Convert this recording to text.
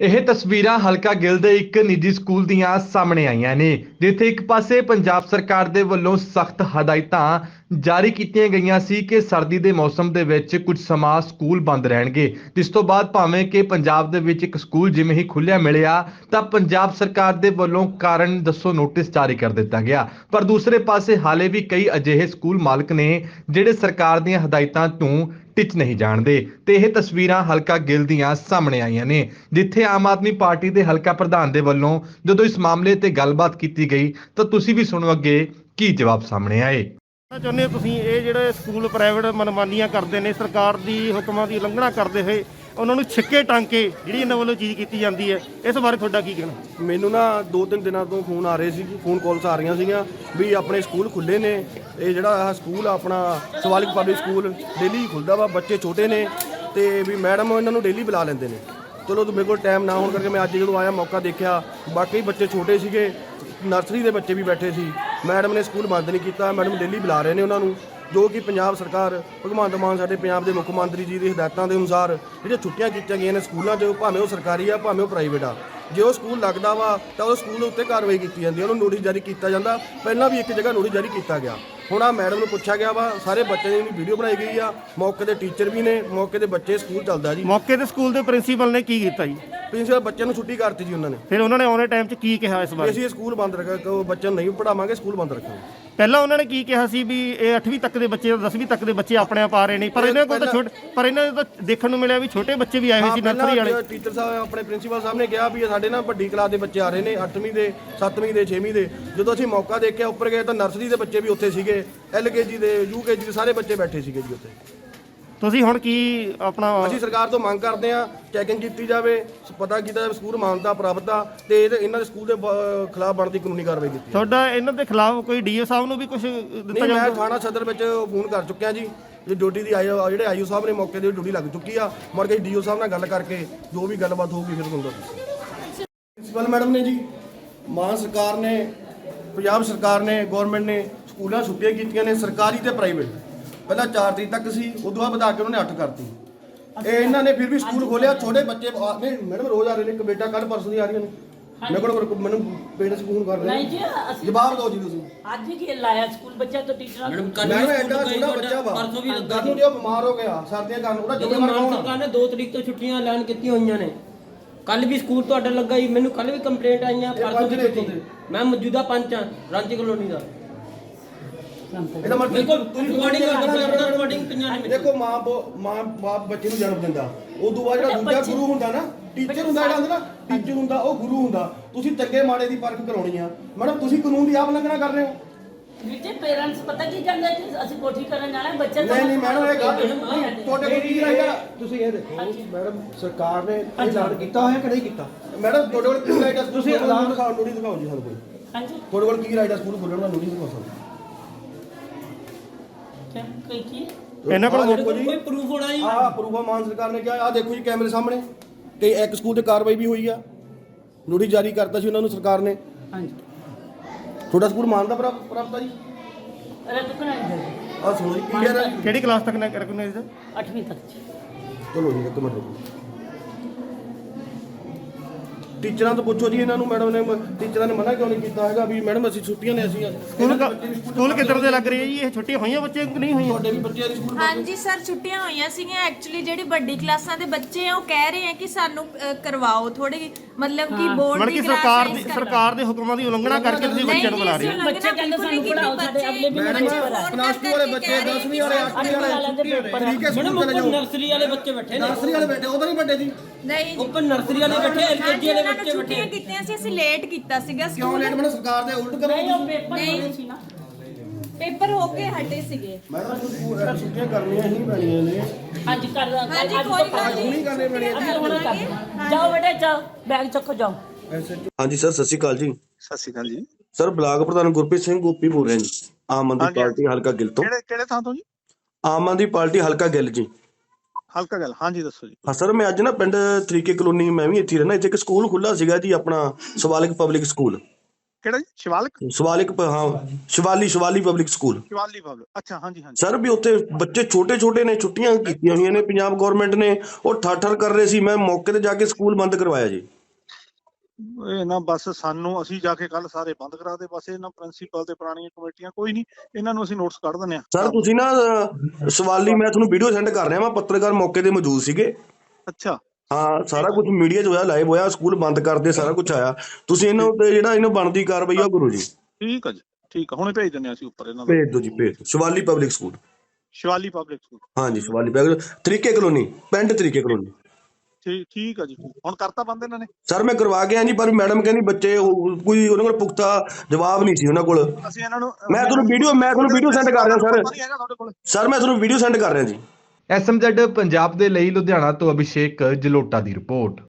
ਇਹ ਤਸਵੀਰਾਂ ਹਲਕਾ ਗਿੱਲ ਦੇ ਇੱਕ ਨਿੱਜੀ ਸਕੂਲ ਦੀਆਂ ਸਾਹਮਣੇ ਆਈਆਂ ਨੇ, ਜਿੱਥੇ ਇੱਕ ਪਾਸੇ ਪੰਜਾਬ ਸਰਕਾਰ ਦੇ ਵੱਲੋਂ ਸਖਤ ਹਦਾਇਤਾਂ ਜਾਰੀ ਕੀਤੀਆਂ ਗਈਆਂ ਸੀ ਕਿ ਸਰਦੀ ਦੇ ਮੌਸਮ ਦੇ ਵਿੱਚ ਕੁਝ ਸਮਾਂ ਸਕੂਲ ਬੰਦ ਰਹਿਣਗੇ। ਜਿਸ ਤੋਂ ਬਾਅਦ ਭਾਵੇਂ ਕਿ ਪੰਜਾਬ ਦੇ ਵਿੱਚ ਇੱਕ ਸਕੂਲ ਜਿਵੇਂ ਹੀ ਖੁੱਲਿਆ ਮਿਲਿਆ, ਤਾਂ ਪੰਜਾਬ ਸਰਕਾਰ ਦੇ ਵੱਲੋਂ ਕਾਰਨ ਦੱਸੋ ਨੋਟਿਸ ਜਾਰੀ ਕਰ ਦਿੱਤਾ ਗਿਆ। ਪਰ ਦੂਸਰੇ ਪਾਸੇ ਹਾਲੇ ਵੀ ਕਈ ਅਜਿਹੇ ਸਕੂਲ ਮਾਲਕ ਨੇ, ਜਿਹੜੇ ਸਰਕਾਰ ਦੀਆਂ ਹਦਾਇਤਾਂ ਤੋਂ ਟਿਚ ਨਹੀਂ ਜਾਣਦੇ ਤੇ ਇਹ ਤਸਵੀਰਾਂ ਹਲਕਾ ਗਿੱਲ ਦੀਆਂ ਸਾਹਮਣੇ ਆਈਆਂ ਨੇ, ਜਿੱਥੇ ਆਮ ਆਦਮੀ ਪਾਰਟੀ ਦੇ ਹਲਕਾ ਪ੍ਰਧਾਨ ਦੇ ਵੱਲੋਂ ਜਦੋਂ ਇਸ ਮਾਮਲੇ ਤੇ ਗੱਲਬਾਤ ਕੀਤੀ ਗਈ, ਤਾਂ ਤੁਸੀਂ ਵੀ ਸੁਣੋ ਅੱਗੇ ਕੀ ਜਵਾਬ ਸਾਹਮਣੇ ਆਏ। ਕਹਿਣਾ ਚਾਹੁੰਦੇ ਹੋ ਤੁਸੀਂ ਇਹ ਜਿਹੜੇ ਸਕੂਲ ਪ੍ਰਾਈਵੇਟ ਮਨਮਾਨੀਆਂ ਕਰਦੇ ਨੇ, ਸਰਕਾਰ ਦੀ ਹੁਕਮਾਂ ਦੀ ਉਲੰਘਣਾ ਕਰਦੇ ਹੋਏ ਉਹਨਾਂ ਨੂੰ ਛਿੱਕੇ ਟੰਗ ਕੇ ਜਿਹੜੀ ਇਹਨਾਂ ਵੱਲੋਂ ਚੀਜ਼ ਕੀਤੀ ਜਾਂਦੀ ਹੈ, ਇਸ ਬਾਰੇ ਤੁਹਾਡਾ ਕੀ ਕਹਿਣਾ? ਮੈਨੂੰ ਨਾ ਦੋ ਤਿੰਨ ਦਿਨਾਂ ਤੋਂ ਫੋਨ ਆ ਰਹੇ ਸੀ, ਫੋਨ ਕਾਲਸ ਆ ਰਹੀਆਂ ਸੀਗੀਆਂ ਵੀ ਆਪਣੇ ਸਕੂਲ ਖੁੱਲੇ ਨੇ, ਇਹ ਜਿਹੜਾ ਸਕੂਲ ਆਪਣਾ ਸਵਾਲਿਕ ਪਬਲਿਕ ਸਕੂਲ ਡੇਲੀ ਖੁੱਲਦਾ ਵਾ, ਬੱਚੇ ਛੋਟੇ ਨੇ ਤੇ ਵੀ ਮੈਡਮ ਇਹਨਾਂ ਨੂੰ ਡੇਲੀ ਬੁਲਾ ਲੈਂਦੇ ਨੇ। ਚਲੋ ਮੇਰੇ ਕੋਲ ਟਾਈਮ ਨਾ ਹੋਣ ਕਰਕੇ ਮੈਂ ਅੱਜ ਜਦੋਂ ਆਇਆ ਮੌਕਾ ਦੇਖਿਆ, ਬਾਕੀ ਬੱਚੇ ਛੋਟੇ ਸੀਗੇ ਨਰਸਰੀ ਦੇ ਬੱਚੇ ਵੀ ਬੈਠੇ ਸੀ, ਮੈਡਮ ਨੇ ਸਕੂਲ ਬੰਦ ਨਹੀਂ ਕੀਤਾ, ਮੈਡਮ ਡੇਲੀ ਬੁਲਾ ਰਹੇ ਨੇ ਉਹਨਾਂ ਨੂੰ। ਜੋ ਕਿ ਪੰਜਾਬ ਸਰਕਾਰ ਭਗਵੰਤ ਮਾਨ ਸਾਡੇ ਪੰਜਾਬ ਦੇ ਮੁੱਖ ਮੰਤਰੀ ਜੀ ਦੀ ਹਦਾਇਤਾਂ ਦੇ ਅਨੁਸਾਰ ਜਿਹੜੀਆਂ ਛੁੱਟੀਆਂ ਕੀਤੀਆਂ ਗਈਆਂ ਨੇ ਸਕੂਲਾਂ 'ਚ ਭਾਵੇਂ ਉਹ ਸਰਕਾਰੀ ਆ ਭਾਵੇਂ ਉਹ ਪ੍ਰਾਈਵੇਟ ਆ ਜੇ ਉਹ ਸਕੂਲ ਲੱਗਦਾ ਵਾ ਤਾਂ ਉਹ ਸਕੂਲ ਉੱਤੇ ਕਾਰਵਾਈ ਕੀਤੀ ਜਾਂਦੀ ਉਹਨੂੰ ਨੋਟਿਸ ਜਾਰੀ ਕੀਤਾ ਜਾਂਦਾ। ਪਹਿਲਾਂ ਵੀ ਇੱਕ ਜਗ੍ਹਾ ਨੋਟਿਸ ਜਾਰੀ ਕੀਤਾ ਗਿਆ। ਹੁਣ ਆ ਮੈਡਮ ਨੂੰ ਪੁੱਛਿਆ ਗਿਆ ਵਾ ਸਾਰੇ ਬੱਚਿਆਂ ਦੀ ਵੀਡੀਓ ਬਣਾਈ ਗਈ ਆ ਮੌਕੇ ਦੇ ਟੀਚਰ ਵੀ ਨੇ ਮੌਕੇ ਦੇ ਬੱਚੇ ਸਕੂਲ ਚੱਲਦਾ ਜੀ। ਮੌਕੇ ਤੇ ਸਕੂਲ ਦੇ ਪ੍ਰਿੰਸੀਪਲ ਨੇ ਕੀ ਕੀਤਾ ਜੀ? ਪ੍ਰਿੰਸੀਪਲ ਬੱਚਿਆਂ ਨੂੰ ਛੁੱਟੀ ਕਰਤੀ ਜੀ ਉਹਨਾਂ ਨੇ। ਫਿਰ ਉਹਨਾਂ ਨੇ ਆਉਣੇ ਟਾਈਮ 'ਚ ਕੀ ਕਿਹਾ ਇਸ ਬਾਰੇ? ਅਸੀਂ ਇਹ ਸਕੂਲ ਬੰਦ ਰੱਖਾਂ ਕਿ ਉਹ ਬੱਚਿਆਂ ਨੂੰ ਨਹੀਂ ਪੜਾਵਾਂਗੇ ਸਕੂਲ ਬੰਦ ਰੱਖਾਂਗੇ। ਪਹਿਲਾਂ ਉਹਨਾਂ ਨੇ ਕੀ ਕਿਹਾ ਸੀ ਵੀ ਇਹ 8ਵੀਂ ਤੱਕ ਦੇ ਬੱਚੇ 10ਵੀਂ ਤੱਕ ਦੇ ਬੱਚੇ ਆਪਣੇ ਆਪ ਆ ਰਹੇ ਨੇ ਪਰ ਇਹਨਾਂ ਕੋਲ ਤਾਂ ਛੋਟੇ ਪਰ ਇਹਨਾਂ ਦੇ ਤਾਂ ਦੇਖਣ ਨੂੰ ਮਿਲਿਆ ਵੀ ਛੋਟੇ ਬੱਚੇ ਵੀ ਆਏ ਹੋਏ ਸੀ ਨਰਸਰੀ ਵਾਲੇ। ਟੀਚਰ ਸਾਹਿਬ ਆਪਣੇ ਪ੍ਰਿੰਸੀਪਲ ਸਾਹਿਬ ਨੇ ਕਿਹਾ ਵੀ ਇਹ ਸਾਡੇ ਨਾਲ ਵੱਡੀ ਕਲਾਸ ਦੇ ਬੱਚੇ ਆ ਰਹੇ ਨੇ 8ਵੀਂ ਦੇ 7ਵੀਂ ਦੇ 6ਵੀਂ ਦੇ। ਜਦੋਂ ਅਸੀਂ ਮੌਕਾ ਦੇਖਿਆ ਉੱਪਰ ਗਏ ਤਾਂ ਨਰਸਰੀ ਦੇ ਬੱਚੇ ਵੀ ਉੱਥੇ ਸੀਗੇ ਐਲਕੇਜੀ ਦੇ ਯੂਕੇਜੀ ਦੇ ਸਾਰੇ ਬੱਚੇ ਬੈਠੇ ਸੀਗੇ ਜੀ ਉੱਥੇ। ਤੁਸੀਂ ਹੁਣ ਕੀ ਆਪਣਾ ਅਸੀਂ ਸਰਕਾਰ ਤੋਂ ਮੰਗ ਕਰਦੇ ਹਾਂ ਚੈਕਿੰਗ ਕੀਤੀ ਜਾਵੇ ਪਤਾ ਕੀਤਾ ਜਾਵੇ ਸਕੂਲ ਮਾਨਤਾ ਪ੍ਰਾਪਤ ਆ ਤੇ ਇਹਦੇ- ਇਹਨਾਂ ਦੇ ਸਕੂਲ ਦੇ ਬ- ਖਿਲਾਫ ਬਣਦੀ ਕਾਨੂੰਨੀ ਕਾਰਵਾਈ ਕੀਤੀ ਤੁਹਾਡਾ ਇਹਨਾਂ ਦੇ ਖਿਲਾਫ ਕੋਈ ਡੀਓ ਸਾਹਿਬ ਨੂੰ ਵੀ ਕੁਝ ਦਿੱਤਾ ਨਹੀਂ ਮੈਂ ਜਾਊਗਾ? ਥਾਣਾ ਸਦਰ ਵਿੱਚ ਫੋਨ ਕਰ ਚੁੱਕਿਆ ਜੀ। ਜੇ ਡਿਊਟੀ ਦੀ ਆਈ ਜਿਹੜੇ ਆਈਓ ਸਾਹਿਬ ਨੇ ਮੌਕੇ ਦੀ ਡਿਊਟੀ ਲੱਗ ਚੁੱਕੀ ਆ। ਮਰ ਕੇ ਡੀਓ ਸਾਹਿਬ ਨਾਲ ਗੱਲ ਕਰਕੇ ਜੋ ਵੀ ਗੱਲਬਾਤ ਹੋਊਗੀ ਫਿਰ ਤੁਹਾਨੂੰ ਦੱਸਾਂਗੇ ਪ੍ਰਿੰਸੀਪਲ ਮੈਡਮ ਨੇ ਜੀ ਮਾਨ ਸਰਕਾਰ ਨੇ ਪੰਜਾਬ ਸਰਕਾਰ ਨੇ ਗਵਰਨਮੈਂਟ ਨੇ ਸਕੂਲਾਂ ਛੁੱਟੀਆਂ ਕੀਤੀਆਂ ਨੇ ਸਰਕਾਰੀ ਤੇ ਪ੍ਰਾਈਵੇਟ ਪਹਿਲਾਂ 4 ਤਰੀਕ ਤੱਕ ਸੀ ਉਦੋਂ ਬਾਅਦ ਵਧਾ ਕੇ ਉਹਨਾਂ ਨੇ 8 ਕਰਤੀ ਇਹ ਇਹਨਾਂ ਨੇ ਫਿਰ ਵੀ ਸਕੂਲ ਖੋਲਿਆ ਛੋਟੇ ਬੱਚੇ ਆ- ਨਹੀਂ ਮੈਡਮ ਰੋਜ਼ ਆ ਰਹੇ ਨੇ ਇੱਕ ਬੇਟਾ ਕੱਲ ਪਰਸੋਂ ਦੀ ਆ ਰਹੀਆਂ ਨੇ ਮੇਰੇ ਕੋਲ ਮੈਨੂੰ ਪੇਰੈਂਟਸ ਫੋਨ ਕਰ ਰਹੇ ਨਹੀਂ ਨੇ ਜੀ ਅਸੀਂ ਜਵਾਬ ਦਿਓ ਜੀ ਤੁਸੀਂ। ਅੱਜ ਹੀ ਲਾਇਆ ਸਕੂਲ ਬੱਚਾ ਤੋਂ ਟੀਚਰਾਂ ਨੂੰ ਮੈਡਮ ਐਡਾ ਛੋਟਾ ਬੱਚਾ ਵਾ। ਪਰਸੋਂ ਵੀ ਕੱਲ ਨੂੰ ਜੇ ਉਹ ਬਿਮਾਰ ਹੋ ਗਿਆ ਸਰਦੀਆਂ ਕਾਰਨ ਉਹਦਾ ਜਦੋਂ ਜ਼ਿੰਮੇਵਾਰ ਮਾਨ ਕੌਣ ਸਰਕਾਰ ਨੇ 2 ਤਰੀਕ ਤੋਂ ਛੁੱਟੀਆਂ ਐਲਾਨ ਕੀਤੀਆਂ ਹੋਈਆਂ ਨੇ। ਕੱਲ ਵੀ ਸਕੂਲ ਤੁਹਾਡਾ ਲੱਗਾ ਜੀ ਮੈਨੂੰ ਕੱਲ ਵੀ ਕੰਪਲੇਂਟ ਆਈਆਂ ਪਰਸੋਂ ਪੰਜ ਵੀ ਨੇ ਕੀਤੀ ਇੱਥੋਂ ਦੇ। ਮੈਂ ਮੌਜੂਦਾ ਪੰਚ ਹਾਂ ਰਾਂਚੀ ਕਲੋਨੀ ਦਾ। ਇਹਦਾ ਮਤਲਬ ਦੇਖੋ ਤੁਸੀਂ ਰਿਕਾਰਡਿੰਗ ਰਿਕਾਰਡਿੰਗ ਰਿਕਾਰਡਿੰਗ ਪੰਜਾਂ ਨੇ ਦੇਖੋ ਮਾਂ ਬੋ- ਮਾਂ ਬਾਪ ਬੱਚੇ ਨੂੰ ਜਨਮ ਦਿੰਦਾ। ਉਦੋਂ ਬਾਅਦ ਜਿਹੜਾ ਦੂਜਾ ਗੁਰੂ ਹੁੰਦਾ ਨਾ ਟੀਚਰ ਹੁੰਦਾ ਜਿਹੜਾ ਹੁੰਦਾ ਨਾ ਟੀਚਰ ਹੁੰਦਾ ਉਹ ਗੁਰੂ ਹੁੰਦਾ। ਤੁਸੀਂ ਚੰਗੇ ਮਾੜੇ ਦੀ ਪਰਖ ਕਰਾਉਣੀ ਆ। ਮੈਡਮ ਤੁਸੀਂ ਕਾਨੂੰਨ ਦੀ ਆਪ ਉਲੰਘਣਾ ਕਰ ਰਹੇ ਹੋ। ਵਿੱਚ ਪੇਰੈਂਟਸ ਪਤਾ ਕੀ ਕਹਿੰਦੇ ਕਿ ਅਸੀਂ ਕੋਠੀ ਕਰਨ ਜਾਣਾ ਹੈ, ਬੱਚੇ ਨਹੀਂ ਨਹੀਂ ਮੈਡਮ ਇਹ ਗੱਲ ਮੈਡਮ, ਨਹੀਂ, ਤੁਹਾਡੇ ਕੋਲ ਕੀ ਰਾਈਟ ਆ? ਤੁਸੀਂ ਇਹ ਦੇਖੋ ਮੈਡਮ ਸਰਕਾਰ ਨੇ ਇਹ ਐਲਾਨ ਕੀਤਾ ਹੋਇਆ ਕਿ ਨਹੀਂ ਕੀਤਾ? ਮੈਡਮ ਤੁਹਾਡੇ ਕੋਲ ਕੀ ਰਾਈਟ ਆ? ਤੁਸੀਂ ਐਲਾਨ ਐਲਾਨ- ਦਿਖਾਓ ਨੋਟਿਸ ਦਿਖਾਓ ਜੀ ਸਾਨੂੰ ਕੋਈ। ਹਾਂਜੀ। ਤੁਹਾਡੇ ਕੋਲ ਕੀ ਰਾਈਟ ਆ? ਸਕੂਲ ਖੋਲਣ ਦਾ ਨੋਟਿਸ ਦਿਖਾਓ ਸਾਨੂੰ। ਕਿਆ? ਕੋਈ ਕੀ ਇਹਨਾਂ ਕੋਲ ਆਹ ਦੇਖੋ ਜੀ। ਕੋਈ ਪ੍ਰੂਫ ਹੋਣਾ ਜੀ ਆਹ ਪ੍ਰੂਫ ਆ ਮਾਨ ਸਰਕਾਰ ਨੇ ਕਿਹਾ ਆ ਦੇਖੋ ਜੀ ਕੈਮਰੇ ਸਾਹਮਣੇ ਤੇ ਇੱਕ ਸਕੂਲ ਤੇ ਕਾਰਵਾਈ ਵੀ ਹੋਈ ਆ। ਨੋਟਿਸ ਜਾਰੀ ਕਰਤਾ ਸੀ ਉਹਨਾਂ ਨੂੰ ਸਰਕਾਰ ਨੇ। ਹਾਂਜੀ। ਤੁਹਾਡਾ ਸਕੂਲ ਮਾਨ ਦਾ ਪ੍ਰਾਪ- ਪ੍ਰਾਪਤ ਆ ਜੀ? ਰੱਦ ਕਰਾਈ ਜਾਵੇ ਆ ਸੁਣੋ ਜੀ ਕੀ ਕਹਿ ਰਿਹਾ? ਜੀ ਕਿਹੜੀ ਕਲਾਸ ਤੱਕ ਨਾ ਰੈਕਗਨਾਈਜ਼ 8ਵੀਂ ਤੱਕ ਜੀ। ਚਲੋ ਜੀ ਇੱਕ ਮਿੰਟ ਰੁਕੋ। ਟੀਚਰਾਂ ਤੋਂ ਪੁੱਛੋ ਜੀ ਇਹਨਾਂ ਨੂੰ ਮੈਡਮ ਨੇ ਟੀਚਰਾਂ ਨੇ ਮਨਾ ਕਿਉਂ ਨਹੀਂ ਕੀਤਾ ਹੈਗਾ ਵੀ ਮੈਡਮ ਅਸੀਂ ਛੁੱਟੀਆਂ ਨੇ ਅਸੀਂ ਸਕੂਲ ਸਕੂਲ ਕਿੱਧਰ ਦੇ ਲੱਗ ਰਹੇ ਆ ਜੀ? ਇਹ ਛੁੱਟੀਆਂ ਹੋਈਆਂ ਬੱਚੇ ਕਿ ਨਹੀਂ ਹੋਈਆਂ? ਤੁਹਾਡੇ ਵੀ ਬੱਚਿਆਂ ਦੀ ਸਕੂਲ ਹਾਂਜੀ ਸਰ ਛੁੱਟੀਆਂ ਹੋਈਆਂ ਸੀਗੀਆਂ। ਐਕਚੁਅਲੀ ਜਿਹੜੀ ਵੱਡੀ ਕਲਾਸਾਂ ਦੇ ਬੱਚੇ ਆ ਉਹ ਕਹਿ ਰਹੇ ਆ ਕਿ ਸਾਨੂੰ ਕਰਵਾਓ ਥੋੜੀ ਮਤਲਬ ਕਿ ਬੋਰਡ ਮਤਲਬ ਦੀ ਕਿ ਸਰਕਾਰ ਦੀ ਸਰਕਾਰ ਦੇ ਹੁਕਮਾਂ ਦੀ ਉਲੰਘਣਾ ਕਰਕੇ ਤੁਸੀਂ ਬੱਚਿਆਂ ਨੂੰ ਬੁਲਾ ਰਹੇ ਹੋ। ਬੱਚੇ ਕਹਿੰਦੇ ਸਾਨੂੰ ਪੜਾਓ ਸਾਡੇ ਅਗਲੇ ਵੀ ਮੈਡਮ ਬੱਚੇ ਪਲੱਸ 2 ਵਾਲੇ ਬੱਚੇ 10ਵੀਂ ਵਾਲੇ 8ਵੀਂ ਵਾਲੇ ਠੀਕ ਹੈ ਸਕੂਲ ਚਲੇ ਜਾਓ। ਨਰਸਰੀ ਵਾਲੇ ਬੱਚੇ ਬੈਠੇ ਨੇ। ਨਰਸਰੀ ਵਾਲੇ ਬੈਠੇ ਉਹ ਤਾਂ ਨਹੀਂ ਵੱਡੇ ਜੀ। ਨਹੀਂ ਉੱਪਰ ਨਰਸਰੀ ਵਾਲੇ ਬੈਠੇ ਐਲਕੇਜੀ ਵਾਲੇ ਇਹਨਾਂ ਨੂੰ ਬੱਚੇ ਛੁੱਟੀਆਂ ਬੈਠੇ। ਕੀਤੀਆਂ ਸੀ ਅਸੀਂ ਲੇਟ ਕੀਤਾ ਸੀਗਾ ਕਿਉਂ ਸਕੂਲ। ਲੇਟ ਮੈਡਮ ਸਰਕਾਰ ਦੇ ਉਲਟ ਨਹੀਂ ਕਰੋ ਉਹ ਪੇਪਰ ਹੋਣੇ ਸੀ ਨਾ। ਪੇਪਰ ਹੋ ਕੇ ਹਟੇ ਸੀਗੇ। ਮੈਡਮ ਸਕੂਲ ਛੁੱਟੀਆਂ ਕਰਨੀਆਂ ਹੀ ਪੈਣੀਆਂ ਨੇ। ਅੱਜ ਕਰ ਹਾਂਜੀ ਅੱਜ ਕੋਈ ਗੱਲ ਹੁਣੀ ਕਰਨੇ ਪੈਣੇ ਆ। ਅਸੀਂ ਹੁਣ ਕਰ ਜਾਓ ਬੇਟੇ ਜਾਓ। ਬੈਗ ਚੱਕੋ ਜਾਓ। ਹਾਂਜੀ ਸਰ ਸਤਿ ਸ਼੍ਰੀ ਅਕਾਲ ਜੀ। ਸਤਿ ਸ਼੍ਰੀ ਅਕਾਲ ਜੀ। ਸਰ ਬਲਾਕ ਪ੍ਰਧਾਨ ਗੁਰਪ੍ਰੀਤ ਸਿੰਘ ਗੋਪੀ ਬੋਲ ਰਿਹਾ ਜੀ ਆਮ ਆਦਮੀ। ਪਾਰਟੀ ਹਲਕਾ ਗਿੱਲ ਤੋਂ। ਕਿਹੜੇ ਕਿਹੜੇ ਥਾਂ ਤੋਂ ਜੀ? ਆਮ ਆਦਮੀ ਪਾਰਟੀ ਹਲਕਾ ਗਿੱਲ ਜੀ। ਹਲਕਾ ਗੱਲ ਹਾਂਜੀ ਦੱਸੋ ਜੀ। ਹਾਂ ਸਰ ਮੈਂ ਅੱਜ ਨਾ ਪਿੰਡ ਤਰੀਕੇ ਕਲੋਨੀ ਮੈਂ ਵੀ ਇੱਥੇ ਰਹਿਣਾ ਇੱਥੇ ਇੱਕ ਸਕੂਲ ਖੁੱਲਾ ਸੀਗਾ ਜੀ ਆਪਣਾ ਸਵਾਲਿਕ ਪਬਲਿਕ ਸਕੂਲ। ਕਿਹੜਾ ਜੀ? ਸ਼ਿਵਾਲਿਕ? ਸ਼ਿਵਾਲਿਕ ਹਾਂ ਸ਼ਿਵਾਲੀ ਸ਼ਿਵਾਲੀ ਪਬਲਿਕ ਸਕੂਲ। ਸ਼ਿਵਾਲੀ ਬਾਬਲ ਅੱਛਾ ਹਾਂਜੀ ਹਾਂਜੀ। ਸਰ ਵੀ ਉੱਥੇ ਬੱਚੇ ਛੋਟੇ ਛੋਟੇ ਨੇ ਛੁੱਟੀਆਂ ਕੀਤੀਆਂ ਹੋਈਆਂ ਨੇ ਪੰਜਾਬ ਗਵਰਨਮੈਂਟ ਨੇ ਉਹ ਠਰ ਕਰ ਰਹੇ ਸੀ। ਮੈਂ ਮੌਕੇ ਤੇ ਜਾ ਕੇ ਸਕੂਲ ਬੰਦ ਕਰਵਾਇਆ ਜੀ। ਇਹ ਨਾ ਬਸ ਸਾਨੂੰ ਅਸੀਂ ਜਾ ਕੇ ਕੱਲ ਸਾਰੇ ਬੰਦ ਕਰਾ ਦੇ ਬਸ ਇਹਨਾਂ ਪ੍ਰਿੰਸੀਪਲ ਤੇ ਪੁਰਾਣੀਆਂ ਕਮੇਟੀਆਂ ਕੋਈ ਨਹੀਂ ਇਹਨਾਂ ਨੂੰ ਅਸੀਂ ਨੋਟਿਸ ਕੱਢ ਦਿੰਦੇ ਆ ਸਰ ਤੁਸੀਂ ਨਾ ਸਵਾਲੀ ਮੈਂ ਤੁਹਾਨੂੰ ਵੀਡੀਓ ਸੈਂਡ ਕਰ ਰਿਹਾ ਮੈਂ ਪੱਤਰਕਾਰ ਮੌਕੇ ਤੇ ਮੌਜੂਦ ਸੀਗੇ। ਅੱਛਾ। ਹਾਂ ਸਾਰਾ ਕੁਝ ਮੀਡੀਆ 'ਚ ਹੋਇਆ ਲਾਈਵ ਹੋਇਆ ਸਕੂਲ ਬੰਦ ਕਰਦੇ ਸਾਰਾ ਕੁਝ ਆਇਆ। ਤੁਸੀਂ ਇਹਨਾਂ ਉੱਤੇ ਜਿਹੜਾ ਇਹਨਾਂ ਬਣਦੀ ਕਾਰਵਾਈ ਆ ਕਰੋ ਜੀ। ਠੀਕ ਆ ਜੀ ਠੀਕ ਆ ਹੁਣੇ ਭੇਜ ਦਿੰਦੇ ਆ ਅਸੀਂ ਉੱਪਰ ਇਹਨਾਂ ਦਾ ਭੇਜ ਦਿਓ ਜੀ ਭੇਜ ਦਿਓ। Shivali public school Shivali public school ਹਾਂਜੀ ਸ਼ਿਵਾਲੀ ਪਬਲਿਕ ਤਰੀਕੇ ਕਲੋਨੀ ਪਿੰਡ ਤਰੀਕੇ ਕਲੋਨੀ। ਠੀਕ ਠੀਕ ਆ ਜੀ। ਹੁਣ ਕਰਤਾ ਬੰਦ ਇਹਨਾਂ ਨੇ? ਸਰ ਮੈਂ ਕਰਵਾ ਕੇ ਆ ਜੀ ਪਰ ਮੈਡਮ ਕਹਿੰਦੀ ਬੱਚੇ ਉਹ- ਕੋਈ ਉਹਨਾਂ ਕੋਲ ਪੁਖਤਾ ਜਵਾਬ ਨਹੀਂ ਸੀ ਉਹਨਾਂ ਕੋਲ। ਅਸੀਂ ਇਹਨਾਂ ਨੂੰ ਮੈਂ ਤੁਹਾਨੂੰ ਵੀਡੀਓ ਮੈਂ ਤੁਹਾਨੂੰ ਵੀਡੀਓ ਸੈਂਡ ਕਰ ਰਿਹਾ ਸਰ। ਪਤਾ ਨਹੀਂ ਹੈਗਾ ਤੁਹਾਡੇ ਕੋਲ? ਸਰ ਮੈਂ ਤੁਹਾਨੂੰ ਵੀਡੀਓ ਸੈਂਡ ਕਰ ਰਿਹਾ ਜੀ। ਐਸਐਮਜ਼ੈਡ ਪੰਜਾਬ ਦੇ ਲਈ ਲੁਧਿਆਣਾ ਤੋਂ ਅਭਿਸ਼ੇਕ ਜਲੋਟਾ ਦੀ ਰਿਪੋਰਟ।